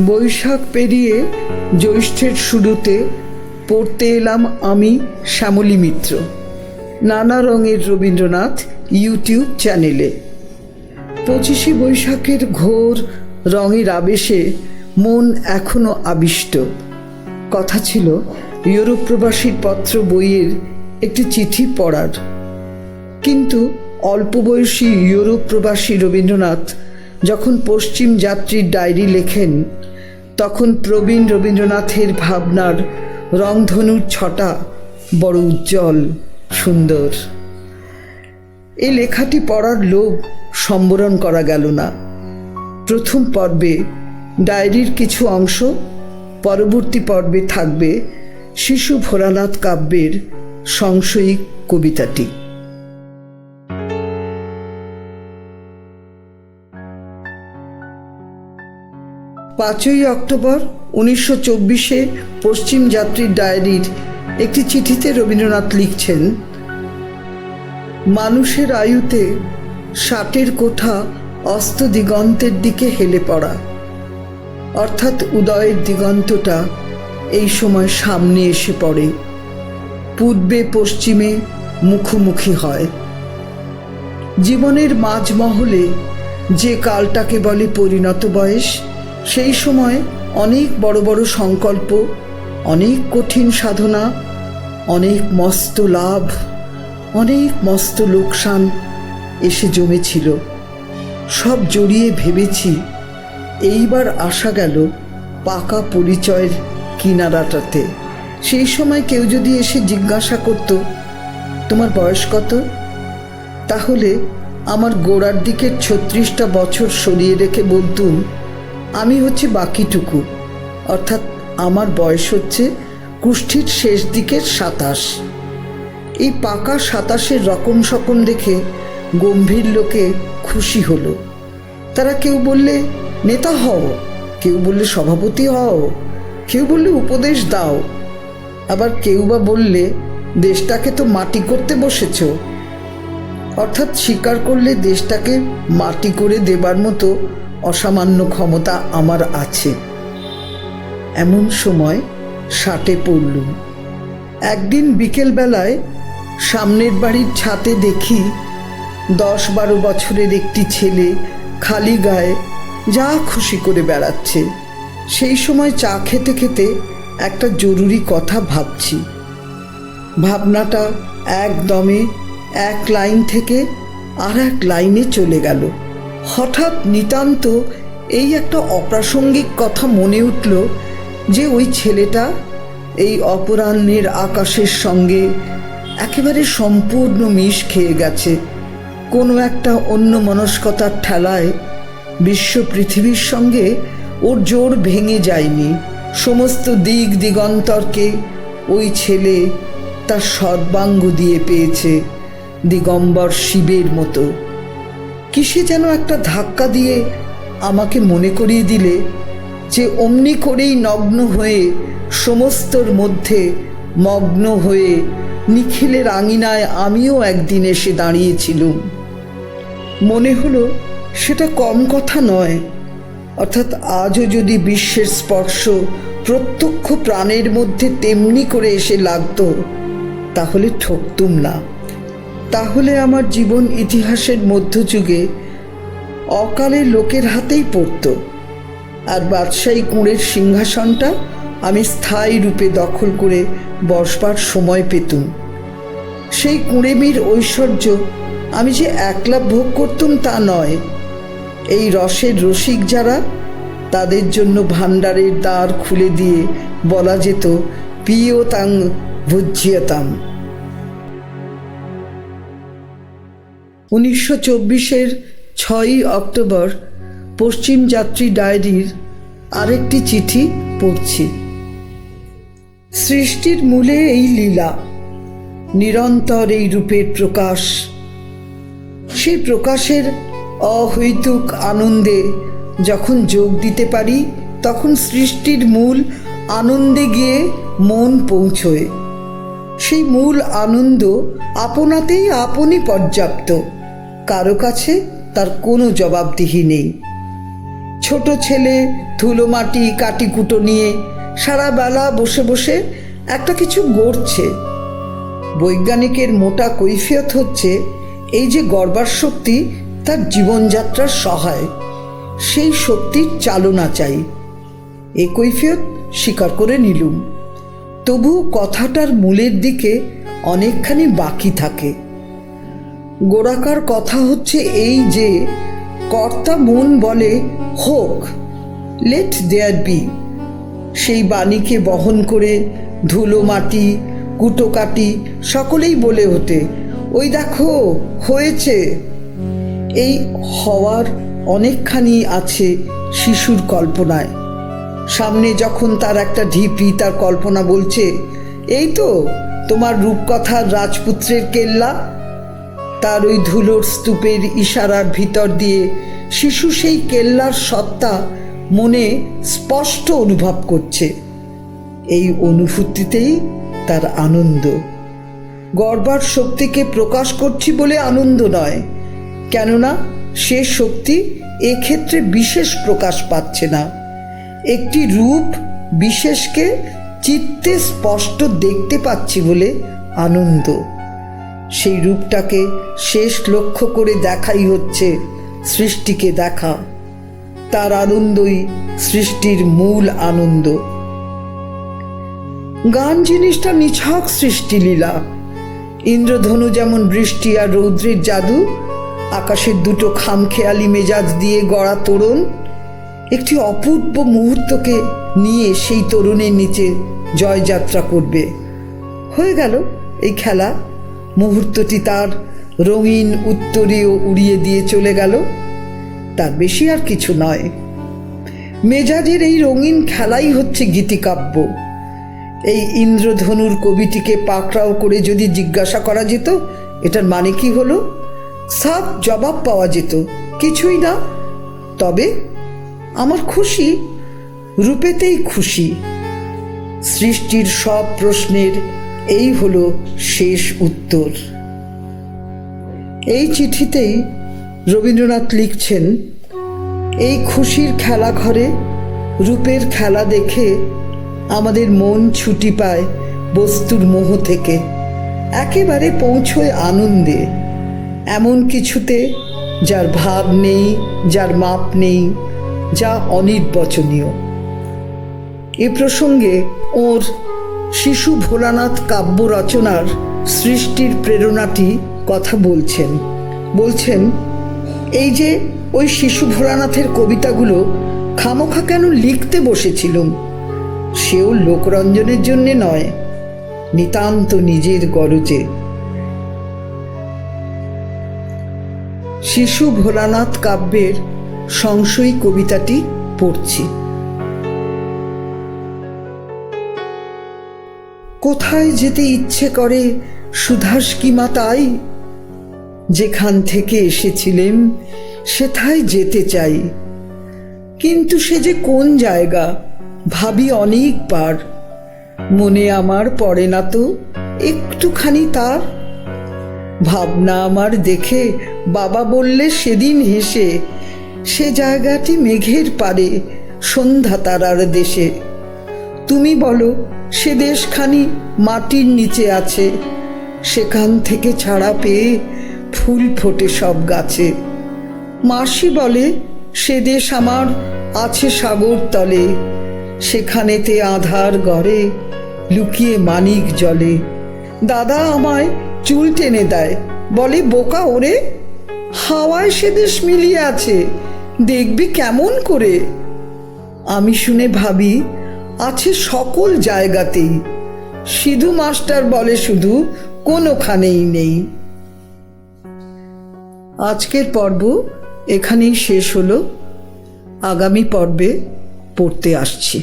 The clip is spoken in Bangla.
বৈশাখ পেরিয়ে জ্যৈষ্ঠের শুরুতে পড়তে এলাম আমি শ্যামলী মিত্র। নানা রঙের রবীন্দ্রনাথ ইউটিউব চ্যানেলে। পঁচিশে বৈশাখের ঘোর রঙের আবেশে মন এখনও আবিষ্ট। কথা ছিল ইউরোপ প্রবাসীর পত্র বইয়ের একটি চিঠি পড়ার। কিন্তু অল্প বয়সী ইউরোপ প্রবাসী রবীন্দ্রনাথ যখন পশ্চিম যাত্রীর ডায়েরি লেখেন, তখন প্রবীণ রবীন্দ্রনাথের ভাবনার রংধনুর ছটা বড় উজ্জ্বল, সুন্দর। এই লেখাটি পড়ার লোভ সম্বরণ করা গেল না। প্রথম পর্বে ডায়েরির কিছু অংশ, পরবর্তী পর্বে থাকবে শিশু ভোলানাথ কাব্যের সংশয়িক কবিতাটি। পাঁচই অক্টোবর উনিশশো চব্বিশে পশ্চিম যাত্রীর ডায়েরির একটি চিঠিতে রবীন্দ্রনাথ লিখছেন, মানুষের আয়ুতে ষাটের কোঠা অস্ত দিগন্তের দিকে হেলে পড়া। অর্থাৎ উদয়ের দিগন্তটা এই সময় সামনে এসে পড়ে। পূর্বে পশ্চিমে মুখোমুখি হয়। জীবনের মাঝমহলে যে কালটাকে বলে পরিণত বয়স সেই সময় অনেক বড় বড় সংকল্প, অনেক কঠিন সাধনা, অনেক মস্ত লাভ, অনেক মস্ত লোকসান এসে জমেছিল। সব জড়িয়ে ভেবেছি এইবার আসা গেল পাকা পরিচয়ের কিনারাটাতে। সেই সময় কেউ যদি এসে জিজ্ঞাসা করত, তোমার বয়স কত? তাহলে আমার গোড়ার দিকের ছত্রিশটা বছর সরিয়ে রেখে বলতুম আমি হচ্ছে বাকিটুকু। অর্থাৎ আমার বয়স হচ্ছে কুষ্ঠির শেষ দিকের সাতাশ। এই পাকা সাতাশের রকম সকম দেখে গম্ভীর লোকে খুশি হলো। তারা কেউ বললে, নেতা হও। কেউ বললে, সভাপতি হও। কেউ বললে, উপদেশ দাও। আবার কেউ বা বললে, দেশটাকে তো মাটি করতে বসেছ। অর্থাৎ স্বীকার করলে দেশটাকে মাটি করে দেবার মতো অসামান্য ক্ষমতা আমার আছে। এমন সময় ষাটে পড়লুম। একদিন বিকেলবেলায় সামনের বাড়ির ছাতে দেখি দশ বারো বছরের একটি ছেলে খালি গায়ে যা খুশি করে বেড়াচ্ছে। সেই সময় চা খেতে খেতে একটা জরুরি কথা ভাবছি। ভাবনাটা একদমে এক লাইন থেকে আর এক লাইনে চলে গেল। হঠাৎ নিতান্ত এই একটা অপ্রাসঙ্গিক কথা মনে উঠল যে ওই ছেলেটা এই অপরাহ্নের আকাশের সঙ্গে একেবারে সম্পূর্ণ মিশ খেয়ে গেছে। কোনো একটা অন্য মনস্কতার ঠেলায় বিশ্ব পৃথিবীর সঙ্গে ওর জোর ভেঙে যায়নি। সমস্ত দিক দিগন্তরকে ওই ছেলে তার সর্বাঙ্গ দিয়ে পেয়েছে। দিগম্বর শিবের মতো। কিসে যেন একটা ধাক্কা দিয়ে আমাকে মনে করিয়ে দিলে যে অমনি করেই নগ্ন হয়ে সমস্তর মধ্যে মগ্ন হয়ে নিখিলের আঙিনায় আমিও একদিন এসে দাঁড়িয়েছিলুম। মনে হলো সেটা কম কথা নয়, অর্থাৎ আজও যদি বিশ্বের স্পর্শ প্রত্যক্ষ প্রাণের মধ্যে তেমনি করে এসে লাগতো, তাহলে ঠকতুম না। তাহলে আমার জীবন ইতিহাসের মধ্যযুগে অকালে লোকের হাতেই পড়ত। আর বাদশাহী কুঁড়ের সিংহাসনটা আমি স্থায়ী রূপে দখল করে বসবার সময় পেতুম। সেই কুঁড়েমির ঐশ্বর্য আমি যে একলা ভোগ করতুম তা নয়। এই রসের রসিক যারা, তাদের জন্য ভাণ্ডারের দ্বার খুলে দিয়ে বলা যেত পিও তাং ভুজ্যতাম উনিশশো চব্বিশের ছয়ই অক্টোবর পশ্চিম যাত্রী ডায়েরির আরেকটি চিঠি পড়ছি। সৃষ্টির মূলে এই লীলা, নিরন্তর এই রূপের প্রকাশ। সেই প্রকাশের অহৈতুক আনন্দে যখন যোগ দিতে পারি, তখন সৃষ্টির মূল আনন্দে গিয়ে মন পৌঁছয়। সেই মূল আনন্দ আপনাতেই আপনি পর্যাপ্ত। কারও কাছে তার কোনো জবাবদিহি নেই। ছোট ছেলে ধুলো মাটি কাটিকুটো নিয়ে সারা বেলা বসে বসে একটা কিছু গড়ছে। বৈজ্ঞানিকের মোটা কৈফিয়ত হচ্ছে এই যে গড়বার শক্তি তার জীবনযাত্রার সহায়। সেই শক্তির চালনা চাই। এ কৈফিয়ত স্বীকার করে নিলুম। তবু কথাটার মূলের দিকে অনেকখানি বাকি থাকে। গোড়াকার কথা হচ্ছে এই যে, কর্তা মন বলে, হোক লেট দেয়ার বি সেই বাণীকে বহন করে ধুলো মাটি কুটোকাটি সকলেই বলে ওঠে, ওই দেখো, হয়েছে। এই হওয়ার অনেকখানি আছে শিশুর কল্পনায়। সামনে যখন তার একটা ঢিপি তার কল্পনা বলছে, এই তো, তোমার রূপকথার রাজপুত্রের কেল্লা তার ওই ধুলোর স্তূপের ইশারার ভিতর দিয়ে শিশু সেই কেল্লার সত্তা মনে স্পষ্ট অনুভব করছে। এই অনুভূতিতেই তার আনন্দ। গড়বার শক্তিকে প্রকাশ করছি বলে আনন্দ নয়, কেননা সে শক্তি এক্ষেত্রে বিশেষ প্রকাশ পাচ্ছে না। একটি রূপ বিশেষকে চিত্তে স্পষ্ট দেখতে পাচ্ছি বলে আনন্দ। সেই রূপটাকে শেষ লক্ষ্য করে দেখাই হচ্ছে সৃষ্টিকে দেখা। তার আনন্দই সৃষ্টির মূল আনন্দ। গান জিনিসটা নিছক সৃষ্টিলীলা। ইন্দ্রধনু যেমন বৃষ্টি আর রৌদ্রের জাদু, আকাশের দুটো খামখেয়ালি মেজাজ দিয়ে গড়া তোরণ, একটি অপূর্ব মুহূর্তকে নিয়ে সেই তরুণের নিচে জয়যাত্রা করবে। হয়ে গেল এই খেলা। মুহূর্তটি তার রঙিন উত্তরীয় উড়িয়ে দিয়ে চলে গেল। তার বেশি আর কিছু নয়। মেজাজের এই রঙিন খেলাই হচ্ছে গীতিকাব্য। এই ইন্দ্রধনুর কবিটিকে পাকড়াও করে যদি জিজ্ঞাসা করা যেত, এটার মানে কি হলো? সাফ জবাব পাওয়া যেত, কিছুই না। তবে আমার খুশি, রূপেতেই খুশি। সৃষ্টির সব প্রশ্নের এই হলো শেষ উত্তর। এই চিঠিতেই রবীন্দ্রনাথ লিখছেন, এই খুশির খেলা ঘরে, রূপের খেলা দেখে আমাদের মন ছুটি পায় বস্তুর মোহ থেকে। একেবারে পৌঁছয় আনন্দে, এমন কিছুতে যার ভাব নেই, যার মাপ নেই, যা অনির্বচনীয়। এ প্রসঙ্গে ওর শিশু ভোলানাথ কাব্য রচনার সৃষ্টির প্রেরণাটি কথা বলছেন। বলছেন, এই যে ওই শিশু ভোলানাথের কবিতাগুলো খামোখা কেন লিখতে বসেছিলুম? সেও লোকরঞ্জনের জন্যে নয়, নিতান্ত নিজের গরজে। শিশু ভোলানাথ কাব্যের সংশয়ী কবিতাটি পড়ছি। কোথায় যেতে ইচ্ছে করে, সুধাস কিমা তাই? যেখান থেকে এসেছিলেন সেথায় যেতে চাই। কিন্তু সে যে কোন জায়গা, ভাবি অনেকবার মনে আমার পড়ে না তো, একটুখানি তার। ভাবনা আমার দেখে বাবা বললে সেদিন হেসে, সে জায়গাটি মেঘের পারে সন্ধ্যা তারার দেশে। তুমি বলো, সে দেশখানি মাটির নিচে আছে। সেখান থেকে ছাড়া পেয়ে ফুল ফোটে সব গাছে। মাসি বলে, সে দেশ আমার আছে সাগর তলে। সেখানেতে আধার গড়ে, লুকিয়ে মানিক জলে। দাদা আমায় চুল টেনে দেয়, বলে, বোকা ওরে, হাওয়ায় সে দেশ মিলিয়ে আছে, দেখবি কেমন করে? আমি শুনে ভাবি আছে সকল জায়গাতেই। সিধু মাস্টার বলে শুধু কোনোখানেই নেই। আজকের পর্ব এখানেই শেষ হলো। আগামী পর্বে পড়তে আসছি।